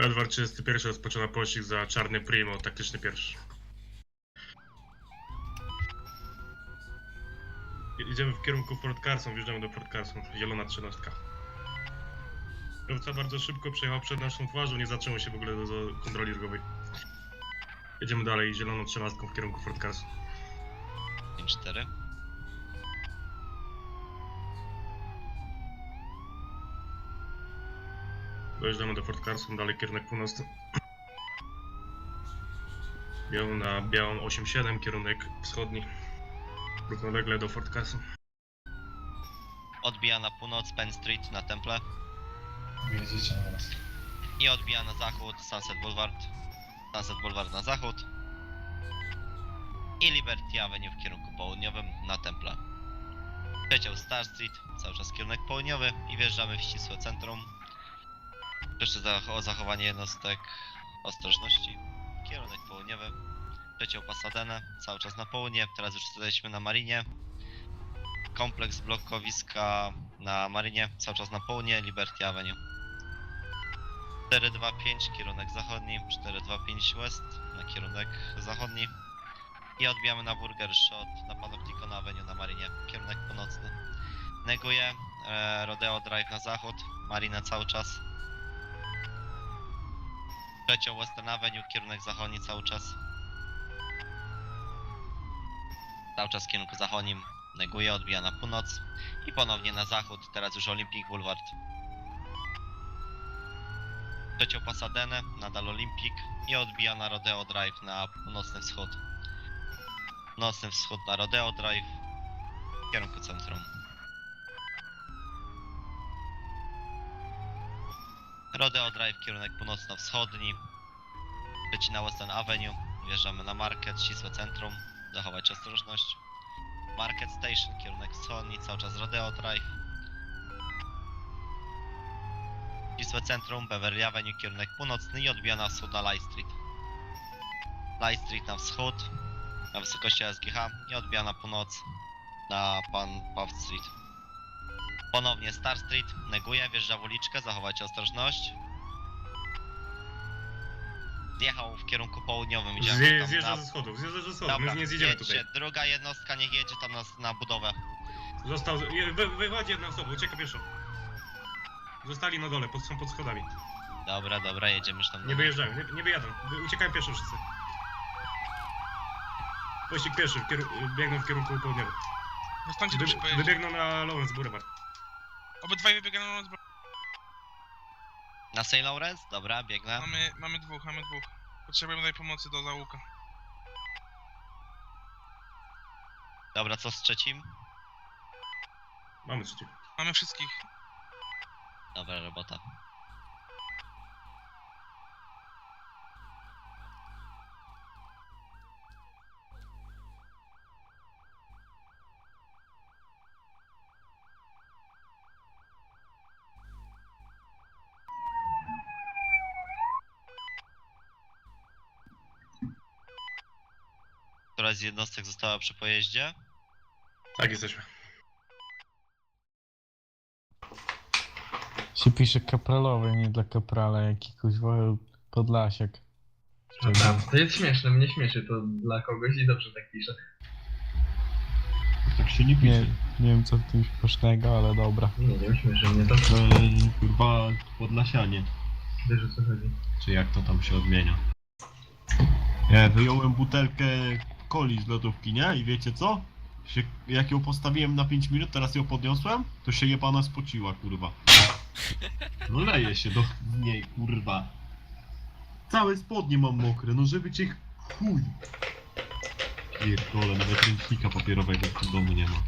Edward 31 rozpoczyna pościg za czarny Primo, taktyczny pierwszy. Idziemy w kierunku Fort Carson, wjeżdżamy do Fort Carson, zielona trzynastka. Kierowca bardzo szybko przejechał przed naszą twarzą, nie zaczęło się w ogóle do, do kontroli drogowej. Jedziemy dalej zieloną trzynastką w kierunku Fort Carson. 5-4. Dojeżdżamy do Fort Carson, dalej kierunek północny. Białą na białą 8-7, kierunek wschodni. Równolegle do Fort Carson. Odbija na północ Penn Street na Temple. Na nas. I odbija na zachód Sunset Boulevard. Sunset Boulevard na zachód. I Liberty Avenue w kierunku południowym na Temple. Przeciął Star Street, cały czas kierunek południowy i wjeżdżamy w ścisłe centrum. Proszę za, o zachowanie jednostek ostrożności. Kierunek południowy. Przeciął Pasadenę, cały czas na południe. Teraz już jesteśmy na Marinie. Kompleks blokowiska na Marinie, cały czas na południe, Liberty Avenue. 425 kierunek zachodni, 425 west na kierunek zachodni i odbijamy na Burger Shot na Panopticon Avenue na Marinie, kierunek północny. Neguję, e, Rodeo Drive na zachód, Marina cały czas. Przeciął Western Avenue, kierunek zachodni cały czas. Cały czas w kierunku zachodnim, neguję, odbija na północ i ponownie na zachód, teraz już Olympic Boulevard. Przeciął Pasadenę, nadal Olympic i odbija na Rodeo Drive na północny wschód. Północny wschód na Rodeo Drive w kierunku centrum. Rodeo Drive kierunek północno-wschodni. Przecina Western Avenue. Wjeżdżamy na Market, ścisłe centrum. Zachować ostrożność. Market Station, kierunek wschodni, cały czas Rodeo Drive. Ścisłe centrum, Beverly Avenue, kierunek północny i odbija na wschód na Light Street. Light Street na wschód, na wysokości SGH i odbija na północ na Pan Paw Street. Ponownie Star Street, neguje, wjeżdża w uliczkę, zachować ostrożność. Zjechał w kierunku południowym, idziemy Zje, tam zjeżdża na... ze schodów, zjeżdża ze schodów, my Dobra, już nie zjedziemy jedźcie. tutaj. Druga jednostka niech jedzie tam na, na budowę. Został, je- wy, wychodzi jedna osoba, ucieka pieszo. Zostali na dole, pod, są pod schodami. Dobra, dobra, jedziemy już tam. Nie wyjeżdżają, nie, nie wyjadą, wy, uciekają pieszo wszyscy. Pościg pieszy, w kieru- biegną w kierunku południowym. Zostańcie tu Wy, przy pojeździe. wybiegną na Lawrence Boulevard. Obydwaj wybiegają na. Na St. Lawrence? Dobra, biegnę. Mamy, mamy dwóch, mamy dwóch. Potrzebujemy tutaj pomocy do załuka. Dobra, co z trzecim? Mamy trzeci. Mamy wszystkich. Dobra robota. Któraś z jednostek została przy pojeździe? Tak, jesteśmy. Się pisze kapralowy, nie dla kaprala, jakiegoś podlasiak. Naprawdę, to jest śmieszne, mnie śmieszy to dla kogoś i dobrze tak pisze. Tak się nie Nie, pisze. nie wiem co w tym śmiesznego, ale dobra. Nie wiem, śmieszy mnie to. No, kurwa, podlasianie. Wiesz o co chodzi. Czy jak to tam się odmienia. Ja wyjąłem butelkę coli z lodówki, nie? I wiecie co? Się, jak ją postawiłem na 5 minut, teraz ją podniosłem, to się jebana spociła, kurwa. No leje się do niej, kurwa. Całe spodnie mam mokre, no żeby cię chuj. Pierdolę, nawet ręcznika papierowego w domu nie ma.